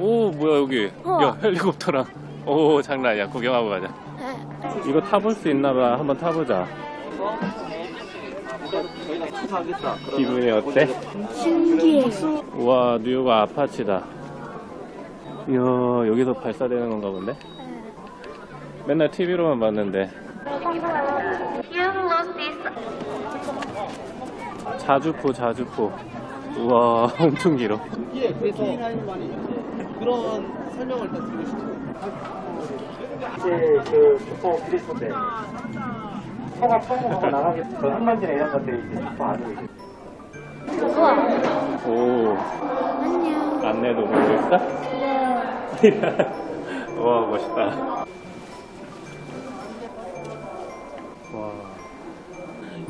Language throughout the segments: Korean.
오 뭐야 여기 우와. 야 헬리콥터랑 오 장난 아니야 구경하고 가자 네. 이거 타볼 수 있나 봐 한번 타보자. 기분이 어때? 신기해. 우와 뉴욕 아파치다 이야 여기서 발사되는 건가 본데? 맨날 TV로만 봤는데 자주포 자주포 우와 엄청 길어 예, 그런 설명을 일단 드리고 싶어요. 이제 그 슈퍼 그리스인데 소가 처음으로 나가게 그 항만지나 이런 것들이 이제 슈퍼 안으로 이제 우와. 오 안녕. 안내도 보고 있어? 네. 와 멋있다 와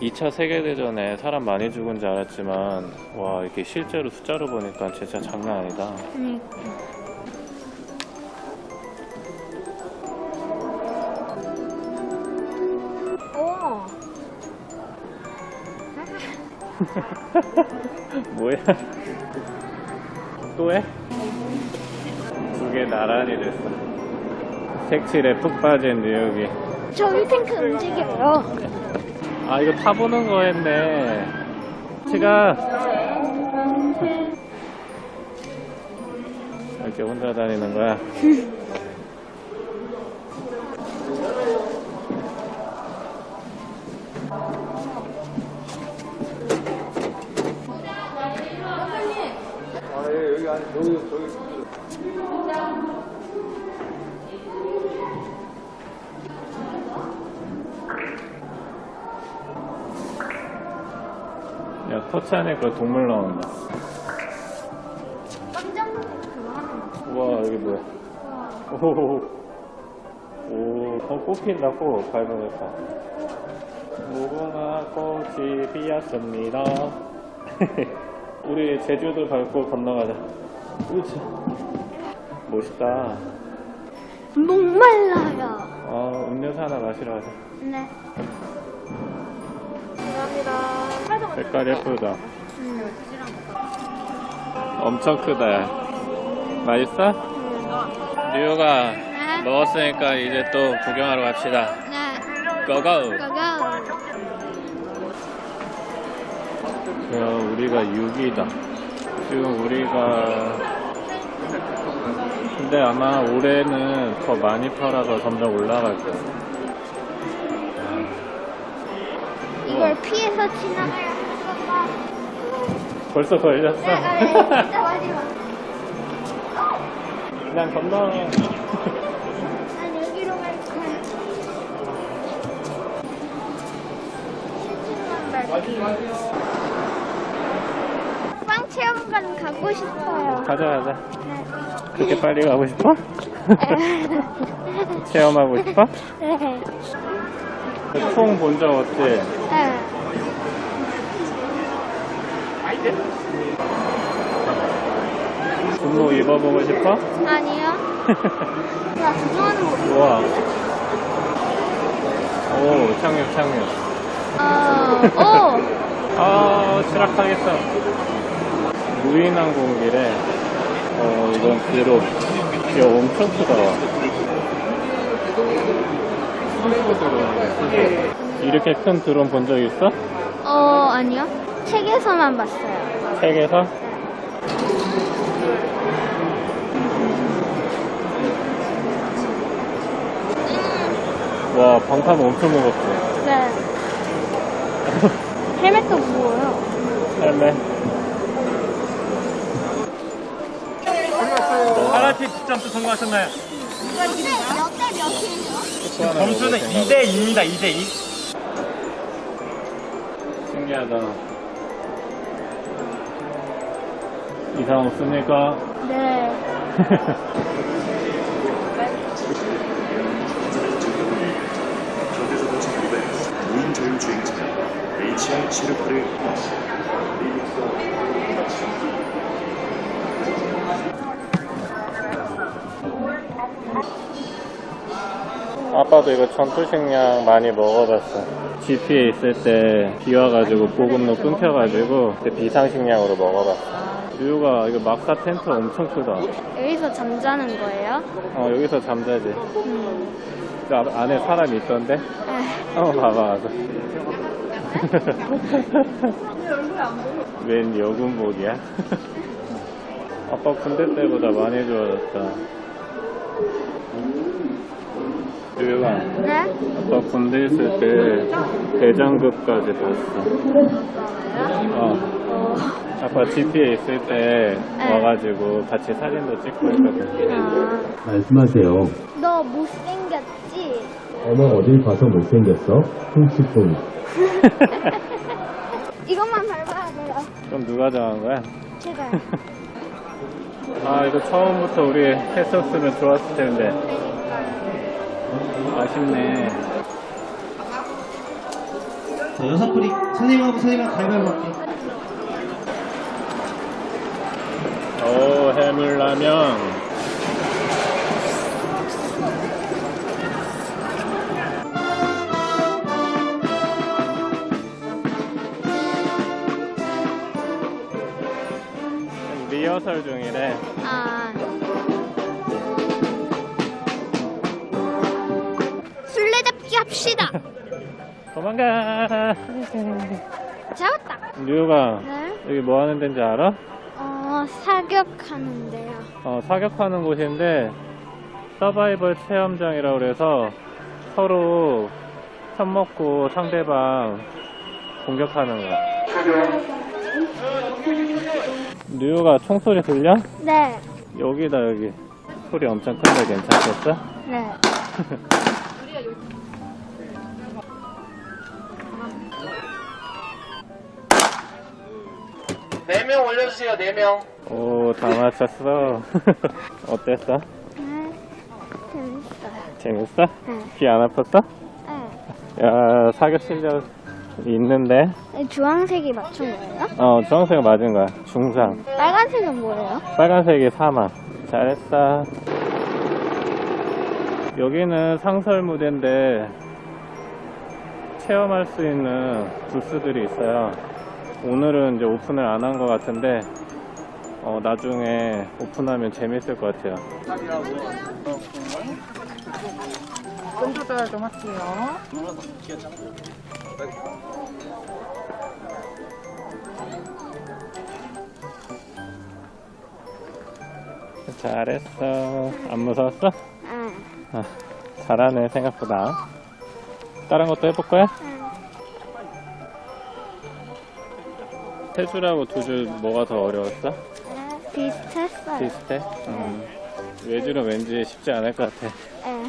2차 세계대전에 사람 많이 죽은 줄 알았지만 와 이렇게 실제로 숫자로 보니까 진짜 장난 아니다 그러니까. 뭐야? 또 해? 두 개 나란히 됐어. 색칠에 푹 빠진 뉴욕이. 저기 탱크 움직여요. 아 이거 타보는 거였네. 치가 이렇게 혼자 다니는 거야 터치 안에 그 동물 나온다 깜짝 놀랐구나. 우와 여기 뭐야? 오, 오, 어, 꽃 핀다 꽃 밟아냈다. 무궁화 꽃이 피었습니다. 우리 제주도 밟고 건너가자. 우차 멋있다. 목말라요. 어, 음료수 하나 마시러 가자. 네. 감사합니다. 색깔 예쁘다 엄청 크다 야. 맛있어? 뉴욕아 네. 먹었으니까 이제 또 구경하러 갑시다 네. 고고 고고. 야, 우리가 6위다. 지금 우리가 근데 아마 올해는 더 많이 팔아서 점점 올라갈 거야. 이 피해서 지나가야 건가? 벌써 걸렸어? 네, 아, 네. 진짜 마지막. 그냥 건너. 난 여기로 갈 거야. 신중한 발. 빵 체험관 가고 싶어요. 가자, 가자. 네. 그렇게 빨리 가고 싶어? 체험하고 싶어? 네. 총본적 없지? 네. 군무 입어보고 싶어? 아니요. 나 그동안은 못 우와. 오, 착륙, 착륙. 어, 오! 아, 추락하겠어. 무인항 공기래. 어, 이건 드롭. 이거 엄청 크다. 이렇게 큰 드론 본 적 있어? 어, 아니요. 책에서만 봤어요. 책에서? 와, 방탄 엄청 무겁지? 네. 헬멧도 무거워요. 헬멧. 파라티 점프 성공하셨나요? 몇대 몇이에요? 점수는 2대 2입니다. 2대 2. 신기하다. 이상 없습니까? 네. 무인 자율 주행차 HR 아빠도 이거 전투식량 많이 먹어봤어. GP에 있을 때 비 와가지고 보급로 끊겨가지고 그때 비상식량으로 먹어봤어. 류가 이거 막사 텐트 엄청 크다. 여기서 잠자는 거예요? 어, 여기서 잠자지. 음. 저 앞- 안에 사람 있던데? 에, 한번 봐봐. 웬 여군복이야? 아빠 군대 때보다 많이 좋아졌다. 류가 네? 아빠 군대 있을 때 대장급까지 봤어. 어. 어, 아빠 GP에 있을 때 네. 와가지고 같이 사진도 찍고 했거든. 아, 말씀하세요. 너 못생겼지? 어머 어딜 봐서 못생겼어? 흠칫뿡. 이것만 밟아야 돼요. 그럼 누가 정한 거야? 제가. 아 이거 처음부터 우리 했었으면 좋았을 텐데 아쉽네 자, 여섯 분이 선생님하고 선생님하고 가위바위보 할게. 오 해물라면 리허설 중이래 아. 술래잡기 합시다. 도망가 잡았다. 류가 네? 여기 뭐 하는 데인지 알아? 어, 사격하는데요. 어, 사격하는 곳인데 서바이벌 체험장이라고 그래서 서로 편먹고 상대방 공격하는 거야. 류가 총소리 들려? 네. 여기다 여기 소리 엄청 큰데 괜찮겠어? 네. 네명 올려주세요, 네 명. 오 다 맞췄어. 어땠어? 네. 재밌어요. 재밌어? 네. 귀안 아팠어? 네. 야 사격 실력 있는데? 이 주황색이 맞춘 거예요? 어 주황색 맞은 거야 중상. 빨간색은 뭐예요? 빨간색이 사막. 잘했어. 여기는 상설 무대인데 체험할 수 있는 부스들이 있어요. 오늘은 이제 오픈을 안 한 것 같은데 어, 나중에 오픈하면 재밌을 것 같아요. 잘했어. 안 무서웠어? 아. 아, 잘하네 생각보다. 다른 것도 해볼 거야? 응. 세 줄하고 두줄 뭐가 더 어려웠어? 네. 비슷했어요. 비슷해? 음. 외줄은 왠지 쉽지 않을 것 같아. 네.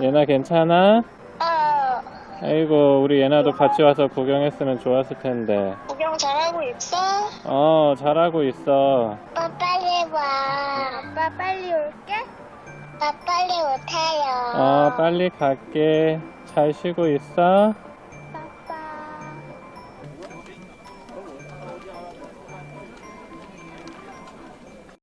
얘나 괜찮아? 아, 아이고 우리 얘나도 같이 와서 구경했으면 좋았을 텐데. 구경 잘하고 있어? 어 잘하고 있어. 아빠 빨리 와. 아빠 빨리 올게. 아빠 빨리 오타요. 어 빨리 갈게. 잘 쉬고 있어.